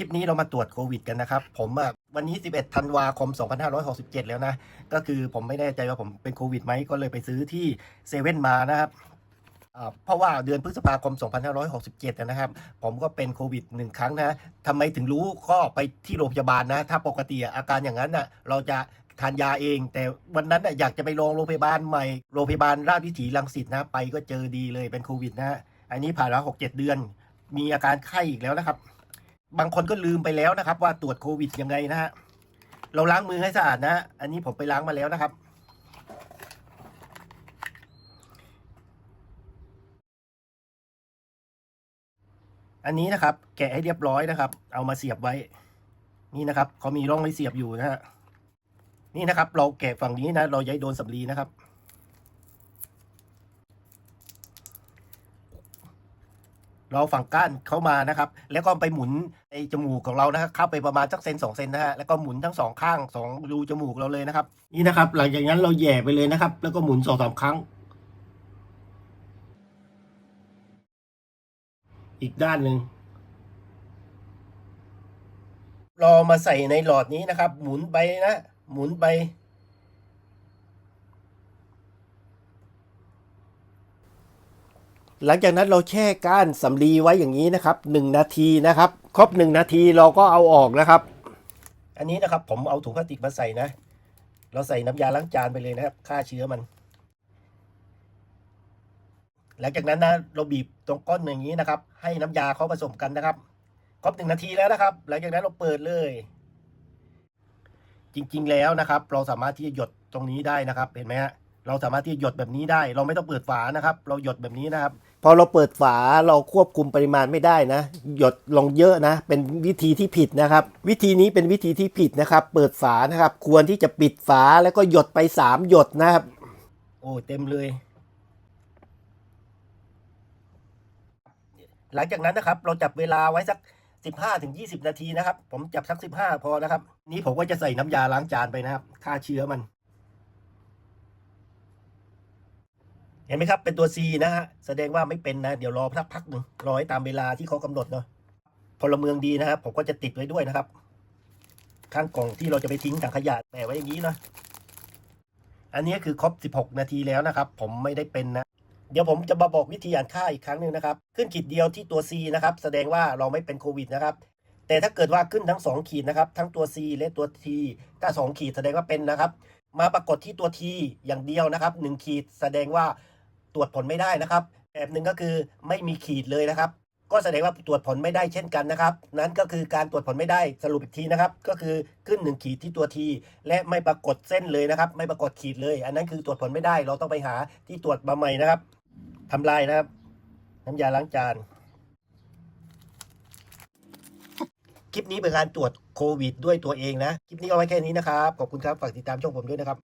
ลิปนี้เรามาตรวจโควิดกันนะครับ ผมวันนี้ 11 ธันวาคม 2567 แล้วนะ ก็คือผมไม่แน่ใจว่าผมเป็นโควิดไหมก็เลยไปซื้อที่เซเว่นมานะครับเพราะว่าเดือนพฤษภาคม 2567 นะครับ ผมก็เป็นโควิดหนึ่งครั้งนะทำไมถึงรู้ก็ไปที่โรงพยาบาลนะ ถ้าปกติอาการอย่างนั้นนะเราจะทานยาเอง แต่วันนั้นนะอยากจะไปลองโรงพยาบาลใหม่ โรงพยาบาลราชวิถีรังสิตนะ ไปก็เจอดีเลยเป็นโควิดนะ อันนี้ผ่านมาหกเจ็ดเดือน มีอาการไข้อีกแล้วนะครับ บางคนก็ลืมไปแล้วนะครับ ว่าตรวจโควิดยังไงนะฮะเราล้างมือให้สะอาดนะอันนี้ผมไปล้างมาแล้วนะครับอันนี้นะครับ แกะให้เรียบร้อยนะครับ เอามาเสียบไว้ นี่นะครับเขามีร่องให้เสียบอยู่นะฮะนี่นะครับ เราแกะฝั่งนี้นะ เราย่าให้โดนสำลีนะครับ เราฝั่งก้านเข้ามานะครับ แล้วก็ไปหมุนไอจมูกของเรานะครับเข้าไปประมาณสักเซนสองเซนนะฮะแล้วก็หมุนทั้งสองข้างสองรูจมูกเราเลยนะครับ นี่นะครับ หลังจากนั้นเราแย่ไปเลยนะครับ แล้วก็หมุนสองสามครั้ง อีกด้านหนึ่งรอมาใส่ในหลอดนี้นะครับ หมุนไปนะ หมุนไป หลังจากนั้นเราแช่ก้านสำลีไว้อย่างนี้นะครับหนึ่งนาทีนะครับ ครบหนึ่งนาทีเราก็เอาออกนะครับ อันนี้นะครับผมเอาถุงพลาสติกมาใส่นะ เราใส่น้ำยาล้างจานไปเลยนะครับฆ่าเชื้อมัน หลังจากนั้นนะเราบีบตรงก้นอย่างนี้นะครับ ให้น้ำยาเขาผสมกันนะครับ ครบหนึ่งนาทีแล้วนะครับ หลังจากนั้นเราเปิดเลย จริง ๆ แล้วนะครับ เราสามารถที่จะหยดตรงนี้ได้นะครับ เห็นไหมฮะ เราสามารถที่จะหยดแบบนี้ได้ เราไม่ต้องเปิดฝานะครับ เราหยดแบบนี้นะครับ พอเราเปิดฝาเราควบคุมปริมาณไม่ได้นะ หยดลงเยอะนะ เป็นวิธีที่ผิดนะครับ วิธีนี้เป็นวิธีที่ผิดนะครับ เปิดฝานะครับ ควรที่จะปิดฝาแล้วก็หยดไปสามหยดนะครับ โอ้เต็มเลย หลังจากนั้นนะครับ เราจับเวลาไว้สัก 15ถึง20 นาทีนะครับ ผมจับสัก 15 พอนะครับ นี่ผมก็จะใส่น้ำยาล้างจานไปนะครับฆ่าเชื้อมัน เห็นไหมครับ เป็นตัว C นะฮะ แสดงว่าไม่เป็นนะ เดี๋ยวรอสักพักหนึ่งรอให้ตามเวลาที่เขากำหนดเนาะพลเมืองดีนะครับ ผมก็จะติดไว้ด้วยนะครับ ข้างกล่องที่เราจะไปทิ้งถังขยะแปะไว้อย่างนี้นะอันนี้คือครบ 16 นาทีแล้วนะครับ ผมไม่ได้เป็นนะ เดี๋ยวผมจะมาบอกวิธีอ่านค่าอีกครั้งหนึ่งนะครับ ขึ้นขีดเดียวที่ตัว C นะครับ แสดงว่าเราไม่เป็นโควิดนะครับ แต่ถ้าเกิดว่าขึ้นทั้ง 2 ขีดนะครับ ทั้งตัว C และตัว T ถ้า 2 ขีดแสดงว่าเป็นนะครับ มาปรากฏที่ตัว T อย่างเดียวนะครับ 1 ขีดแสดงว่า ตรวจผลไม่ได้นะครับ แบบหนึ่งก็คือไม่มีขีดเลยนะครับ ก็แสดงว่าตรวจผลไม่ได้เช่นกันนะครับ นั้นก็คือการตรวจผลไม่ได้สรุปอีกทีนะครับ ก็คือขึ้น 1 ขีดที่ตัว T และไม่ปรากฏเส้นเลยนะครับ ไม่ปรากฏขีดเลย อันนั้นคือตรวจผลไม่ได้ เราต้องไปหาที่ตรวจมาใหม่นะครับทำลายนะครับ น้ำยาล้างจานคลิปนี้เป็นการตรวจโควิดด้วยตัวเองนะ คลิปนี้เอาไว้แค่นี้นะครับ ขอบคุณครับ ฝากติดตามช่องผมด้วยนะครับ